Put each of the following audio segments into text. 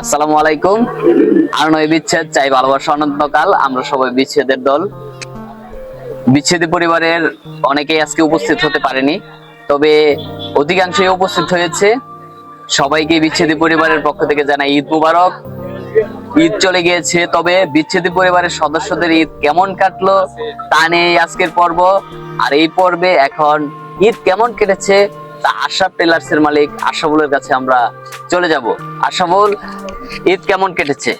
আসসালামু আলাইকুম। আর নয় বিচ্ছেদ, চাই ভালোবাসা অনন্তকাল। আমরা সবাই বিচ্ছেদের দল। বিচ্ছেদী পরিবারের অনেকেই আজকে উপস্থিত হতে পারেনি, তবে অধিকাংশই উপস্থিত হয়েছে। সবাইকে বিচ্ছেদী পরিবারের পক্ষ থেকে জানাই ঈদ মুবারক। ঈদ চলে গিয়েছে, তবে বিচ্ছেদী পরিবারের সদস্যদের ঈদ কেমন কাটলো তা নিয়ে আজকের পর্ব। আর এই পর্বে এখন ঈদ কেমন কেটেছে তা আশরাফ টেলার্স এর মালিক আশাবুলের কাছে আমরা চলে যাব। আশাবুল ঈদ কেমন কেটেছে?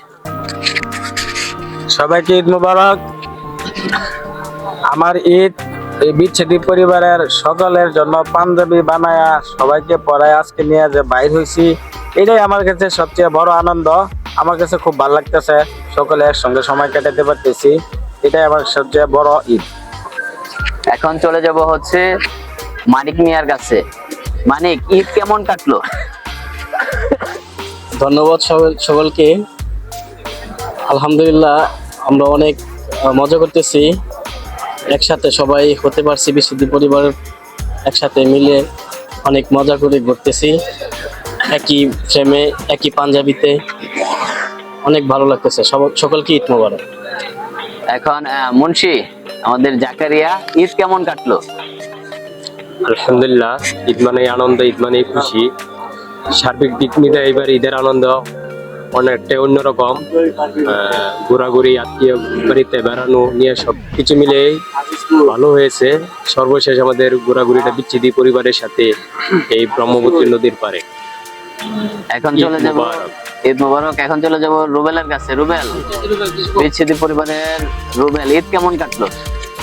সবাইকে ঈদ মুবারক। আমার ঈদ এই বিচ্ছেদী পরিবারের সকলের জন্য পাঞ্জাবি বানায়া সবাইকে পড়ায় আজকে নিয়ে যে বাইর হয়েছি এটাই আমার কাছে সবচেয়ে বড় আনন্দ। আমার কাছে খুব ভালো লাগতেছে সকলে একসঙ্গে সময় কাটাতে পারতেছি। এটাই আমার সবচেয়ে বড় ঈদ। এখন চলে যাব হচ্ছে মানিক মিয়ার কাছে। মানিক ঈদ কেমন কাটলো? ধন্যবাদ সকল- সকলকে। আলহামদুলিল্লাহ আমরা অনেক মজা করতেছি। একসাথে সবাই হতে পারছি বিশুদ্ধি পরিবার একসাথে মিলে অনেক মজা করে ঘুরতেছি। একই ফ্রেমে একই পাঞ্জাবিতে। অনেক ভালো লাগতেছে। সব- সকলকে ঈদ মোবারক। এখন মুন্সি আমাদের জাকারিয়া ঈদ কেমন কাটলো? আলহামদুলিল্লাহ ঈদ মানে আনন্দ ঈদ মানে খুশি। সার্বিক দিক মিলে এবার ঈদের আনন্দ অনেকটাই অন্যরকম। ঘোরাঘুরি আত্মীয় বাড়িতে বেড়ানো নিয়ে সব কিছু মিলে ভালো হয়েছে। সর্বশেষ আমাদের ঘোরাঘুরিটা বিচ্ছেদী পরিবারের সাথে এই ব্রহ্মপুত্র নদীর পারে এখন চলে যাব ঈদ মুবারক এখন চলে যাব রুবেলের কাছে। রুবেল বিচ্ছেদী পরিবারের রুবেল ঈদ কেমন কাটলো?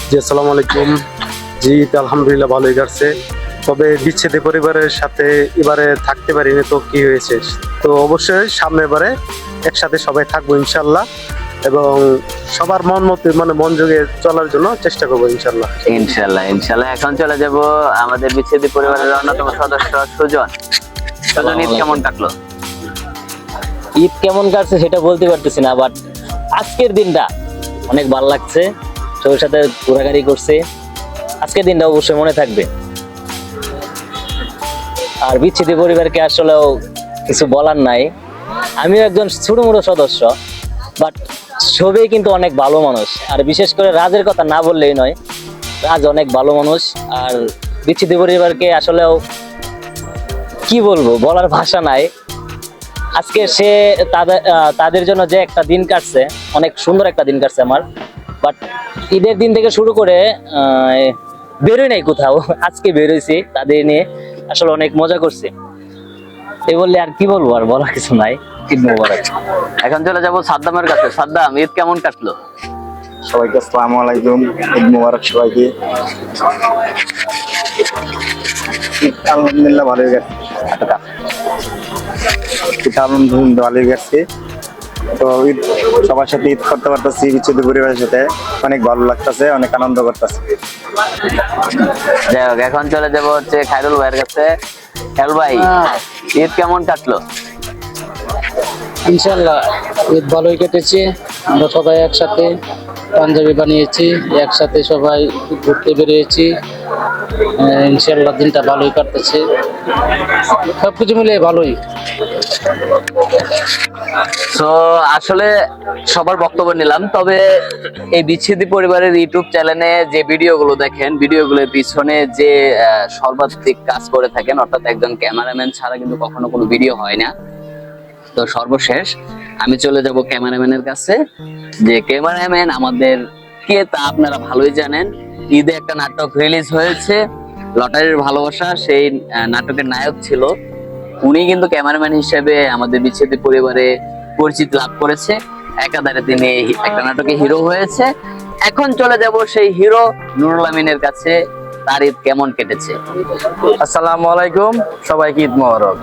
জি আসসালামু আলাইকুম। জি ঈদ আলহামদুলিল্লাহ ভালোই কাটছে তবে বিচ্ছেদে পরিবারের সাথে এবারে থাকতে পারিনি তো কি হয়েছে? তো অবশ্যই সামনের বারে একসাথে সবাই থাকব ইনশাল্লাহ এবং সবার মন মতো মানে মন যোগে চলার জন্য চেষ্টা করব ইনশাল্লাহ। ইনশাল্লাহ ইনশাল্লাহ। এখন চলে যাব আমাদের বিচ্ছেদী পরিবারের অন্যতম সদস্য সুজন। সুজন ঈদ কেমন কাটলো? ঈদ কেমন কাটছে সেটা বলতে পারতেছি না বাট আজকের দিনটা অনেক ভালো লাগছে। সবার সাথে ঘোরাঘুরি করছে। আজকের দিনটা অবশ্যই মনে থাকবে। আর বিচ্ছেদী পরিবারকে আসলেও কিছু বলার নাই। আমিও একজন ছোট সদস্য বাট সবই কিন্তু অনেক ভালো মানুষ। আর বিশেষ করে রাজের কথা না বললেই নয়, রাজ অনেক ভালো মানুষ। আর বিচ্ছেদী পরিবারকে আসলেও কি বলব, বলার ভাষা নাই। আজকে সে তাদের তাদের জন্য যে একটা দিন কাটছে, অনেক সুন্দর একটা দিন কাটছে আমার। বাট ঈদের দিন থেকে শুরু করে বেরোই নাই কোথাও। আজকে বেরোইছি তাদের নিয়ে আসলে অনেক মজা করছে। এই বললে আর কি বলব আর বলা কিছু নাই। ঈদ মোবারক। এখন চলে যাব সাদ্দামের কাছে। সাদ্দাম ঈদ কেমন কাটলো? সবাইকে আসসালামু আলাইকুম। ঈদ মুবারক সবাইকে। আলহামদুলিল্লাহ ভালোই গেছে। আলহামদুলিল্লাহ ভালোই গেছে। তো ঈদ সবার সাথে ঈদ করতে পারতেছি বিচ্ছেদ পরিবারের সাথে। অনেক ভালো লাগতেছে অনেক আনন্দ করতেছে। যাই হোক এখন চলে যাব হচ্ছে খায়রুল ভাইয়ের কাছে। খায়রুল ভাই ঈদ কেমন কাটলো? ইনশাল্লাহ ঈদ ভালোই কেটেছে। আমরা সবাই একসাথে পাঞ্জাবি বানিয়েছি একসাথে সবাই ঘুরতে বেরিয়েছি। ইনশাল্লাহ দিনটা ভালোই কাটতেছে। সবকিছু মিলে ভালোই। তো আসলে সবার বক্তব্য নিলাম, তবে এই বিচ্ছেদী পরিবারের ইউটিউব চ্যানেলে যে ভিডিওগুলো দেখেন, ভিডিওগুলোর পিছনে যে সর্বাধিক কাজ করে থাকেন, অর্থাৎ একজন ক্যামেরাম্যান ছাড়া কিন্তু কখনো কোনো ভিডিও হয় না। তো সর্বশেষ, আমি চলে যাব ক্যামেরাম্যানের কাছে। যে ক্যামেরাম্যান আমাদের কে তা আপনারা ভালোই জানেন। ঈদে একটা নাটক রিলিজ হয়েছে। লটারির ভালোবাসা, সেই নাটকের নায়ক ছিল। উনি কিন্তু ক্যামেরাম্যান হিসেবে আমাদের বিচ্ছেদী পরিবারে পরিচিত লাভ করেছে। একাধারে তিনি একটা নাটকে হিরো হয়েছে। এখন চলে যাব সেই হিরো নুরুল আমিনের কাছে। তার ঈদ কেমন কেটেছে? আসসালামু আলাইকুম। সবাইকে ঈদ মোবারক।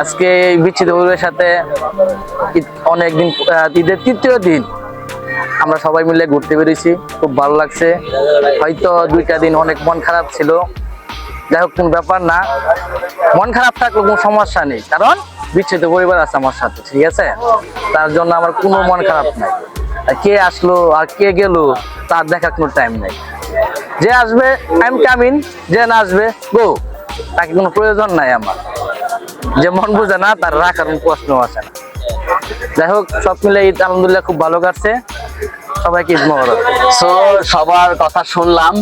আজকে এই বিচ্ছেদ পরিবারের সাথে অনেকদিন ঈদের তৃতীয় দিন। আমরা সবাই মিলে ঘুরতে বেরিয়েছি, খুব ভালো লাগছে। হয়তো দুইটা দিন অনেক মন খারাপ ছিল। যাই হোক, কোনো ব্যাপার না। মন খারাপ থাকলে কোনো সমস্যা নেই। কারণ বিচ্ছেদ পরিবার আছে আমার সাথে, ঠিক আছে? তার জন্য আমার কোনো মন খারাপ নাই। কে আসলো, আর কে গেল, তার দেখার কোনো টাইম নাই। যে আসবে আই এম কামিং যে না আসবে গো তাকে কোনো প্রয়োজন নাই আমার। যে মন বোঝে না, তার রাখার কোনো প্রশ্ন আসে না। যাই হোক, সব মিলে ঈদ আলহামদুলিল্লাহ খুব ভালো কাটছে। সবাইকে সো সবার কথা শুনলাম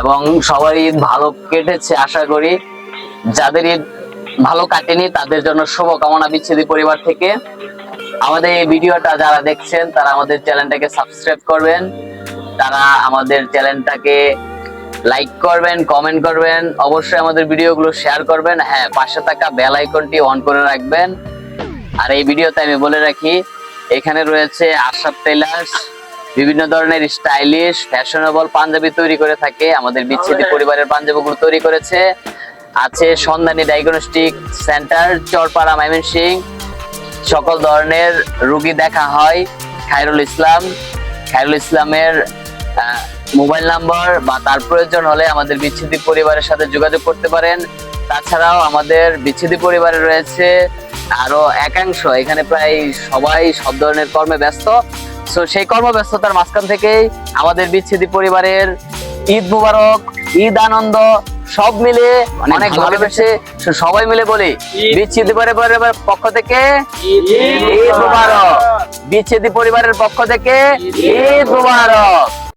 এবং সবার ঈদ ভালো কেটেছে আশা করি। যাদের ঈদ ভালো কাটেনি, তাদের জন্য শুভকামনা বিচ্ছেদী পরিবার থেকে। আমাদের এই ভিডিওটা যারা দেখছেন, তারা আমাদের চ্যানেলটাকে সাবস্ক্রাইব করবেন। তারা আমাদের চ্যানেলটাকে লাইক করবেন, কমেন্ট করবেন। অবশ্যই আমাদের ভিডিওগুলো শেয়ার করবেন। হ্যাঁ পাশে থাকা বেল আইকনটি অন করে রাখবেন। আর এই ভিডিওতে আমি বলে রাখি এখানে রয়েছে আশরাফ টেলার্স বিভিন্ন ধরনের স্টাইলিশ ফ্যাশনেবল পাঞ্জাবি তৈরি করে থাকে। আমাদের বিচ্ছেদী পরিবারের পাঞ্জাবিগুলো তৈরি করেছে। আছে সন্ধানী ডায়াগনস্টিক সেন্টার চরপাড়া ময়মনসিং। সকল ধরনের রুগী দেখা হয়। খায়রুল ইসলাম খায়রুল ইসলামের মোবাইল নাম্বার বা তার প্রয়োজন হলে আমাদের বিচ্ছেদী পরিবারের সাথে যোগাযোগ করতে পারেন। তাছাড়াও আমাদের বিচ্ছেদী পরিবারে রয়েছে আরও একাংশ। এখানে প্রায় সবাই সব ধরনের কর্মে ব্যস্ত। তো সেই কর্মব্যস্ততার মাঝখান থেকেই আমাদের বিচ্ছেদী পরিবারের ঈদ মুবারক ঈদ আনন্দ সব মিলে অনেক ভালোবেসে সবাই মিলে বলি বিচ্ছেদী পরিবারের পক্ষ থেকে ঈদ মুবারক। বিচ্ছেদী পরিবারের পক্ষ থেকে ঈদ মুবারক।